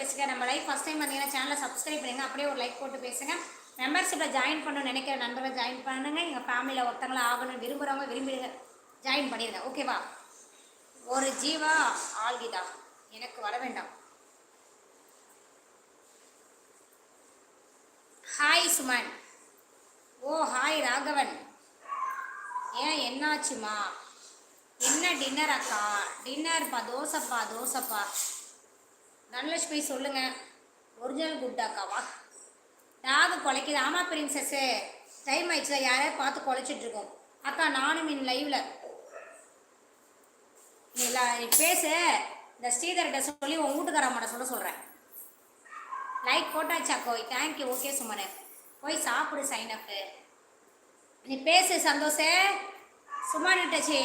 பேசுங்க. நம்ம life first time வந்தீங்கன்னா சேனலை சப்ஸ்கிரைப் பண்ணுங்க. அப்படியே ஒரு லைக் போட்டு பேசுங்க. மெம்பர்ஷிப்பில் ஜாயின் பண்ணணும்னு நினைக்கிற நண்பர்கள் ஜாயின் பண்ணுங்க. எங்கள் ஃபேமிலியில் ஒருத்தங்களா ஆகணும்னு விரும்புகிறவங்க விரும்பிடுங்க. ஜாயின் பண்ணிடுங்க. ஓகேவா ஒரு ஜீவா ஆல்கிதா. எனக்கு வர வேண்டாம். ஹாய் சுமன். ஓ ஹாய் ராகவன். ஏன் என்னாச்சுமா? என்ன டின்னர் அக்கா? டின்னர்ப்பா தோசைப்பா தோசைப்பா. தனலட்சுமி சொல்லுங்க. ஒரிஜினல் குட் அக்காவா டாகு குலைக்குது. ஆமா பிரின்சஸ்ஸு டைம் ஆயிடுச்சுல யாரையாவது பார்த்து குலைச்சிட்ருக்கோம் அக்கா நானும் இன் லைவில் இல்லை நீ பேசு இந்த ஸ்ரீதர்கிட்ட சொல்லி உன் வீட்டுக்காரம்மாட்ட சொல்ல சொல்கிறேன் லைக் போட்டாச்சா கோய் தேங்க்யூ ஓகே சுமனு. போய் சாப்பிடு சைனப்பு நீ பேசு சந்தோஷ. சுமன்கிட்ட சி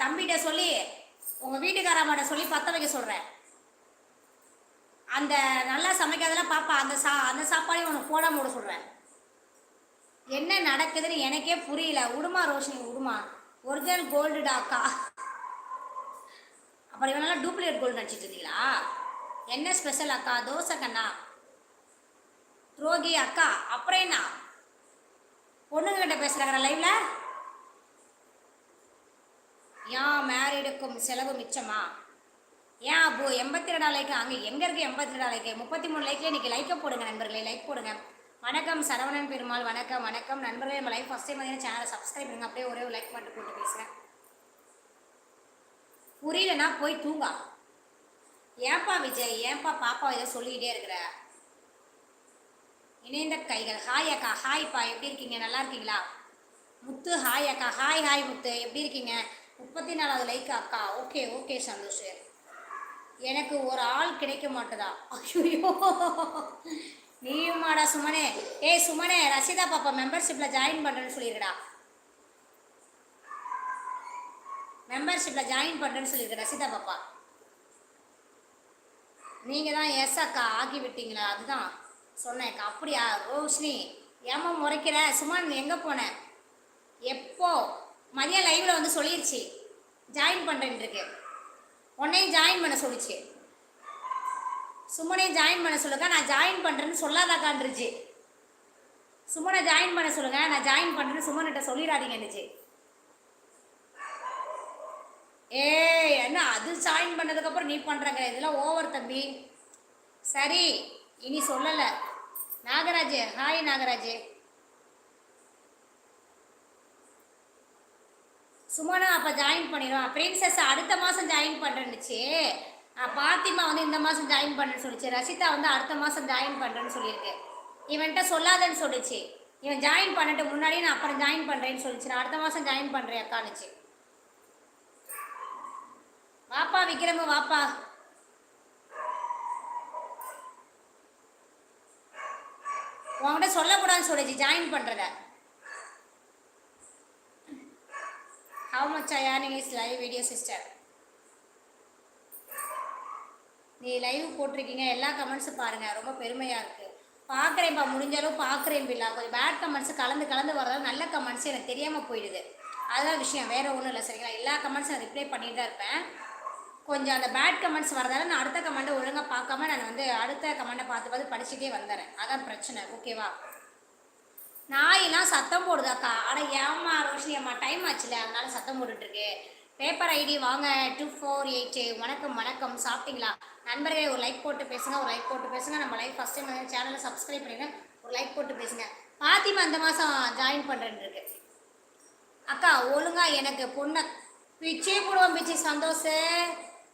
தம்பிகிட்ட சொல்லி உங்கள் வீட்டுக்காரம்மாட்ட சொல்லி பற்ற வைக்க சொல்கிறேன் அந்த நல்லா சமைக்காதெல்லாம் பாப்பா அந்த சா அந்த சாப்பாடையும் உனக்கு போடாம விட சொல்கிறேன் என்ன நடக்குதுன்னு எனக்கே புரியல. உடுமா ரோஷினி உடுமா. ஒரிஜினல் கோல்டு டாக்கா. அப்புறம் இவனெல்லாம் டூப்ளிகேட் கோல்டு நடிச்சிட்டு இருந்தீங்களா? என்ன ஸ்பெஷல் அக்கா? தோசை கண்ணா? ரோகி அக்கா? அப்புறம் என்ன? பொண்ணுங்கிட்ட பேசுகிறாங்க லைவ்ல ஏன் மேரீடுக்கும் செலவு மிச்சமா? ஏன் அப்போ எண்பத்தி ரெண்டா லைக் அங்கே எங்கே இருக்குது எண்பத்தி ரெண்டா லைக் முப்பத்தி மூணு லைக்ல இன்றைக்கி லைக்கை போடுங்க நண்பர்களே லைக் போடுங்க. வணக்கம் சரவணன் பெருமாள் வணக்கம் வணக்கம். நண்பர்களே நம்ம லைஃப் ஃபஸ்ட் டைம் வந்து சேனலை சப்ஸ்கிரைப் பண்ணுங்க. அப்படியே ஒரே ஒரு லைக் மட்டும் போட்டு பேசுகிறேன் புரியலன்னா போய் தூங்கா. ஏன்பா விஜய்? ஏன்பா பாப்பா இதை சொல்லிக்கிட்டே இருக்கிற? இணைந்த கைகள். ஹாய் அக்கா. ஹாய்ப்பா எப்படி இருக்கீங்க? நல்லா இருக்கீங்களா? முத்து ஹாய் அக்கா. Hi hi Muthu. எப்படி இருக்கீங்க? முப்பத்தி நாலாவது லைக் அக்கா. Okay okay Santhosh. எனக்கு ஒரு ஆள் கிடைக்க மாட்டுதா ஐயோ நீயுமாடா சுமனே. ஏய் சுமனே ரசிதா பாப்பா மெம்பர்ஷிப்பில் ஜாயின் பண்ணுறேன்னு சொல்லியிருக்கடா மெம்பர்ஷிப்பில் ஜாயின் பண்ணுறேன்னு சொல்லியிருக்க ரசிதா பாப்பா. நீங்கள் தான் எஸ் அக்கா ஆக்கி விட்டீங்களா அதுதான் சொன்னேன்க்கா அப்படியா ரோஷினி? ஏமா முறைக்கிற? சுமன் எங்கே போனேன் எப்போ? மதியம் லைவில் வந்து சொல்லிருச்சு. ஜாயின் பண்ணுறேன்ருக்கு உன்னையும் ஜாயின் பண்ண சொல்லிச்சு. சுமனையும் ஜாயின் பண்ண சொல்லுங்க நான் ஜாயின் பண்ணுறேன்னு சொல்லாதாக்கான்ருச்சு சுமனை ஜாயின் பண்ண சொல்லுங்க நான் ஜாயின் பண்ணுறேன்னு சுமன்கிட்ட சொல்லிடாதீங்கன்னுச்சு ஏய் என்ன அது ஜாயின் பண்ணதுக்கப்புறம் நீ பண்ணுறங்க இதெல்லாம் ஓவர் தம்பி. சரி இனி சொல்லலை. நாகராஜ் ஹாய் நாகராஜ். சுமனா அப்போ ஜாயின் பண்ணிடும் பிரின்சஸ் அடுத்த மாதம் ஜாயின் பண்ணுறேன்னுச்சு பாத்திமா வந்து இந்த மாதம் ஜாயின் பண்ணுன்னு சொல்லிச்சு. ரசிதா வந்து அடுத்த மாதம் ஜாயின் பண்ணுறேன்னு சொல்லியிருக்கு. இவன்கிட்ட சொல்லாதன்னு சொல்லிச்சு. இவன் ஜாயின் பண்ணிட்டு முன்னாடியே நான் அப்புறம் ஜாயின் பண்ணுறேன்னு சொல்லிச்சு. நான் அடுத்த மாதம் ஜாயின் பண்ணுறேன் அக்கானுச்சு வாப்பா விக்ரமு வாப்பா. உன்கிட்ட சொல்லக்கூடாதுன்னு சொல்லிச்சு ஜாயின் பண்ணுறத how much I earning is live video sister நீ லைவ் போட்டிருக்கீங்க எல்லா கமெண்ட்ஸும் பாருங்கள் ரொம்ப பெருமையாக இருக்குது பார்க்குறேன்ப்பா முடிஞ்ச அளவு பார்க்குறேன் பில்லா கொஞ்சம் பேட் கமெண்ட்ஸ் கலந்து கலந்து வரதால நல்ல கமெண்ட்ஸ் எனக்கு தெரியாமல் போயிடுது. அதுதான் விஷயம் வேறு ஒன்றும் இல்லை சரிங்களா? எல்லா கமெண்ட்ஸும் நான் ரிப்ளை பண்ணிட்டு தான் இருப்பேன். கொஞ்சம் அந்த பேட் கமெண்ட்ஸ் வரதால நான் அடுத்த கமெண்ட்டை ஒழுங்காக பார்க்காம நான் வந்து அடுத்த கமெண்ட்டை பார்த்து பார்த்து படிச்சுட்டே வந்துடுறேன் அதான் பிரச்சனை ஓகேவா நாயெல்லாம் சத்தம் போடுதாக்கா. ஆனால் ஏமா ரோஷினி அம்மா டைம் ஆச்சுல அதனால சத்தம் போட்டுட்ருக்கு பேப்பர் ஐடி வாங்க டூ ஃபோர் எயிட் வணக்கம் வணக்கம் சாப்பிட்டீங்களா? நண்பர்களே ஒரு லைக் போட்டு பேசுங்க ஒரு லைக் போட்டு பேசுங்க. நம்ம லைக் ஃபஸ்ட் டைம் வந்து சேனலை சப்ஸ்கிரைப் பண்ணிடுங்க ஒரு லைக் போட்டு பேசுங்க. பாத்திமா அந்த மாதம் ஜாயின் பண்ணுறேன்னு இருக்கு அக்கா ஒழுங்கா எனக்கு பொண்ணை பிச்சே போடுவோம் பிச்சு சந்தோஷம்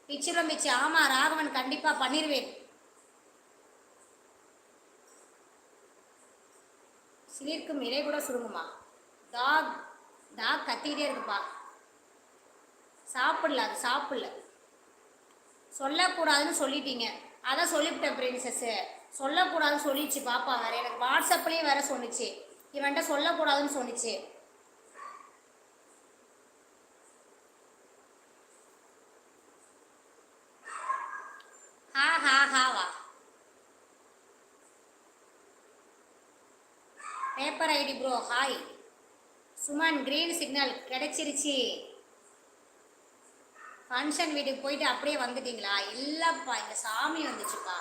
பிச்சிரும் பிச்சு. ஆமாம் ராகவன் கண்டிப்பாக பண்ணிடுவேன் சிலிர்க்கும் இலை கூட சுருங்குமா? டாக் டாக் கத்திக்கிட்டே இருக்குப்பா. சாப்பிடல அது சாப்பிடல. சொல்லக்கூடாதுன்னு சொல்லிட்டீங்க. அதான் சொல்லிவிட்டேன் பிரின்சஸ்ஸு சொல்லக்கூடாதுன்னு சொல்லிச்சு பாப்பா வேறு. எனக்கு வாட்ஸ்அப்லேயும் வேற சொன்னிச்சு. இவன்கிட்ட சொல்லக்கூடாதுன்னு சொன்னிச்சு. Paper ID bro hi Suman green signal கிடைச்சிருச்சு. ஃபங்க்ஷன் வீட்டுக்கு போயிட்டு அப்படியே வந்துட்டீங்களா? இல்லைப்பா இந்த சாமி வந்துச்சுப்பா.